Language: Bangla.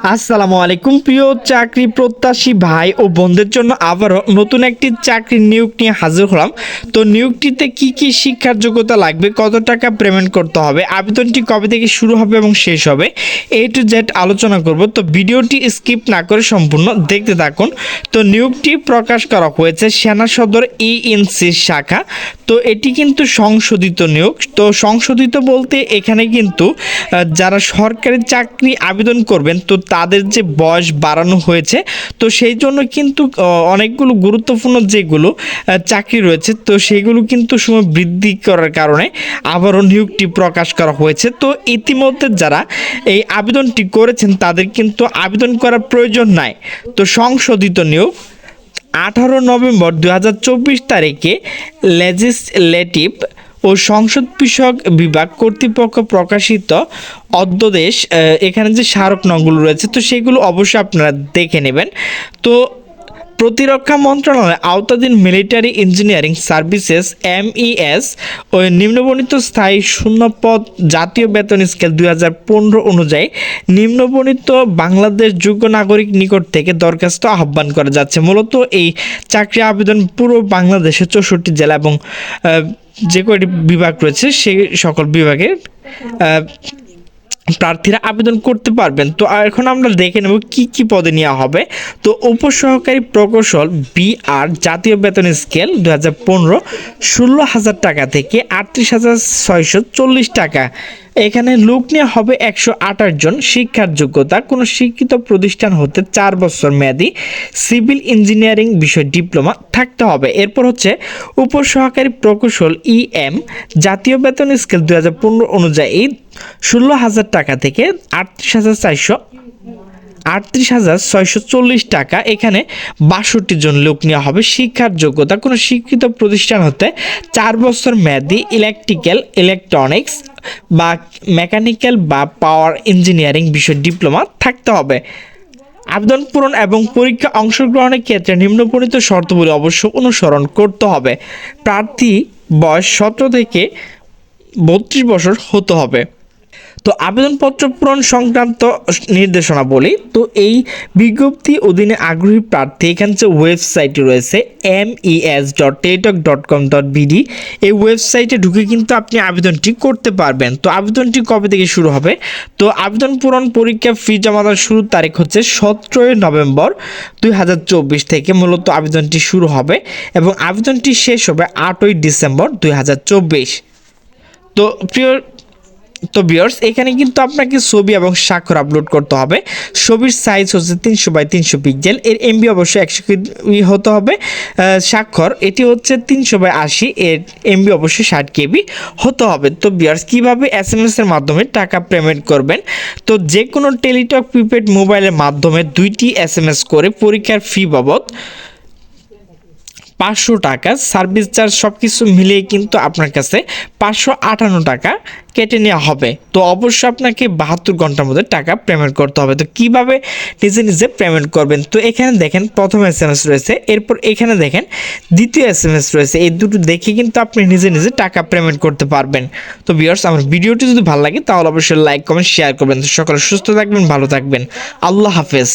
আসসালামু আলাইকুম, প্রিয় চাকরি প্রত্যাশী ভাই ও বোনদের জন্য আবারও নতুন একটি চাকরির নিয়োগ নিয়ে হাজির হলাম। তো নিয়োগটিতে কি কি শিক্ষার যোগ্যতা লাগবে, কত টাকা পেমেন্ট করতে হবে, আবেদনটি কবে থেকে শুরু হবে এবং শেষ হবে, এ টু জেড আলোচনা করব। তো ভিডিওটি স্কিপ না করে সম্পূর্ণ দেখতে থাকুন। তো নিয়োগটি প্রকাশ করা হয়েছে সেনা সদর ইএনসি শাখা। তো এটি কিন্তু সংশোধিত নিয়োগ। তো সংশোধিত বলতে এখানে কিন্তু যারা সরকারি চাকরি আবেদন করবেন, তো তাদের যে বয়স বাড়ানো হয়েছে, তো সেই জন্য কিন্তু অনেকগুলো গুরুত্বপূর্ণ যেগুলো চাকরি রয়েছে, তো সেগুলো কিন্তু সময় বৃদ্ধি করার কারণে আবারও নিয়োগটি প্রকাশ করা হয়েছে। তো ইতিমধ্যে যারা এই আবেদনটি করেছেন, তাদের কিন্তু আবেদন করার প্রয়োজন নাই। তো সংশোধিত নিয়োগ, আঠারো নভেম্বর দু হাজার চব্বিশ তারিখে লেজিসলেটিভ ও সংসদ বিষয়ক বিভাগ কর্তৃপক্ষ প্রকাশিত অধ্যাদেশ এখানে যে স্মারক নংগুলো রয়েছে, তো সেগুলো অবশ্যই আপনারা দেখে নেবেন। তো প্রতিরক্ষা মন্ত্রণালয়ের আওতাধীন মিলিটারি ইঞ্জিনিয়ারিং সার্ভিসেস, এমইএস ও নিম্নবর্ণিত স্থায়ী শূন্যপদ জাতীয় বেতন স্কেল দুই হাজার পনেরো অনুযায়ী নিম্নবর্ণিত বাংলাদেশ যোগ্য নাগরিক নিকট থেকে দরখাস্ত আহ্বান করা যাচ্ছে। মূলত এই চাকরি আবেদন পুরো বাংলাদেশে চৌষট্টি জেলা এবং যে কয়টি বিভাগ রয়েছে সেই সকল বিভাগের প্রার্থীরা আবেদন করতে পারবেন। তো এখন আমরা দেখে নেব কি কি পদে নেওয়া হবে। তো উপসহকারী প্রকৌশল বিআর জাতীয় বেতন স্কেল দু হাজার পনেরো, ষোলো হাজার টাকা থেকে আটত্রিশ হাজার ছয়শো চল্লিশ টাকা। এখানে লোক নেওয়া হবে একশো আঠাশ জন। শিক্ষার যোগ্যতা, কোনো শিক্ষিত প্রতিষ্ঠান হতে চার বছর মেয়াদি। সিভিল ইঞ্জিনিয়ারিং বিষয় ডিপ্লোমা থাকতে হবে। এরপর হচ্ছে উপসহকারী প্রকৌশল ইএম জাতীয় বেতন স্কেল দু হাজার পনেরো অনুযায়ী ষোলো হাজার টাকা থেকে আটত্রিশ হাজার চারশো, আটত্রিশ হাজার ছয়শো চল্লিশ টাকা। এখানে বাষট্টি জন লোক নেওয়া হবে। শিক্ষার যোগ্যতা, কোনো শিক্ষিত প্রতিষ্ঠান হতে চার বছর মেয়াদি ইলেকট্রিক্যাল ইলেকট্রনিক্স বা মেকানিক্যাল বা পাওয়ার ইঞ্জিনিয়ারিং বিষয় ডিপ্লোমা থাকতে হবে। আবেদন পূরণ এবং পরীক্ষা অংশগ্রহণের ক্ষেত্রে নিম্নবর্ণিত শর্তগুলি অবশ্য অনুসরণ করতে হবে। প্রার্থী বয়স সতেরো থেকে বত্রিশ বছর হতে হবে। তো আবেদনপত্র পূরণ সংক্রান্ত নির্দেশনা বলি তো এই বিজ্ঞপ্তি অধীনে আগ্রহী প্রার্থী, এখানে যে ওয়েবসাইটটি রয়েছে M ES dot teletalk dot com dot BD এই ওয়েবসাইটে ঢুকে কিন্তু আপনি আবেদনটি করতে পারবেন। তো আবেদনটি কবে থেকে শুরু হবে? তো আবেদন পূরণ পরীক্ষা ফি জমা দেওয়ার শুরুর তারিখ হচ্ছে সতেরোই নভেম্বর দুই হাজার চব্বিশ থেকে মূলত আবেদনটি শুরু হবে এবং আবেদনটি শেষ হবে আটই ডিসেম্বর দুই হাজার চব্বিশ। তো প্রিয় তো বিয়ার্স এখানে কিন্তু আপনাকে ছবি এবং স্বাক্ষর আপলোড করতে হবে। ছবির সাইজ হচ্ছে তিনশো বাই তিনশো পিক্সেল এর এমবি অবশ্যই একশো কেবি হতে হবে। স্বাক্ষর, এটি হচ্ছে তিনশো বাই আশি, এর এমবি অবশ্যই ষাট কেবি হতে হবে। তো বিয়ার্স কীভাবে এস এম এর মাধ্যমে টাকা পেমেন্ট করবেন? তো যে কোনো টেলিটক প্রিপেড মোবাইলের মাধ্যমে দুইটি এস এম এস করে পরীক্ষার ফি বাবদ পাঁচশো টাকা, সার্ভিস চার্জ সব কিছু মিলিয়ে কিন্তু আপনার কাছে পাঁচশো আটান্ন টাকা কেটে নেওয়া হবে। তো অবশ্যই আপনাকে বাহাত্তর ঘণ্টার মধ্যে টাকা পেমেন্ট করতে হবে। তো কীভাবে নিজে নিজে পেমেন্ট করবেন? তো এখানে দেখেন, প্রথম এস এম এস রয়েছে, এরপর এখানে দেখেন, দ্বিতীয় এস এম এস রয়েছে। এই দুটো দেখে কিন্তু আপনি নিজে নিজে টাকা পেমেন্ট করতে পারবেন। তো বিয়ার্স আমার ভিডিওটি যদি ভালো লাগে, তাহলে অবশ্যই লাইক কমেন্ট শেয়ার করবেন। তো সকলে সুস্থ থাকবেন, ভালো থাকবেন। আল্লাহ হাফেজ।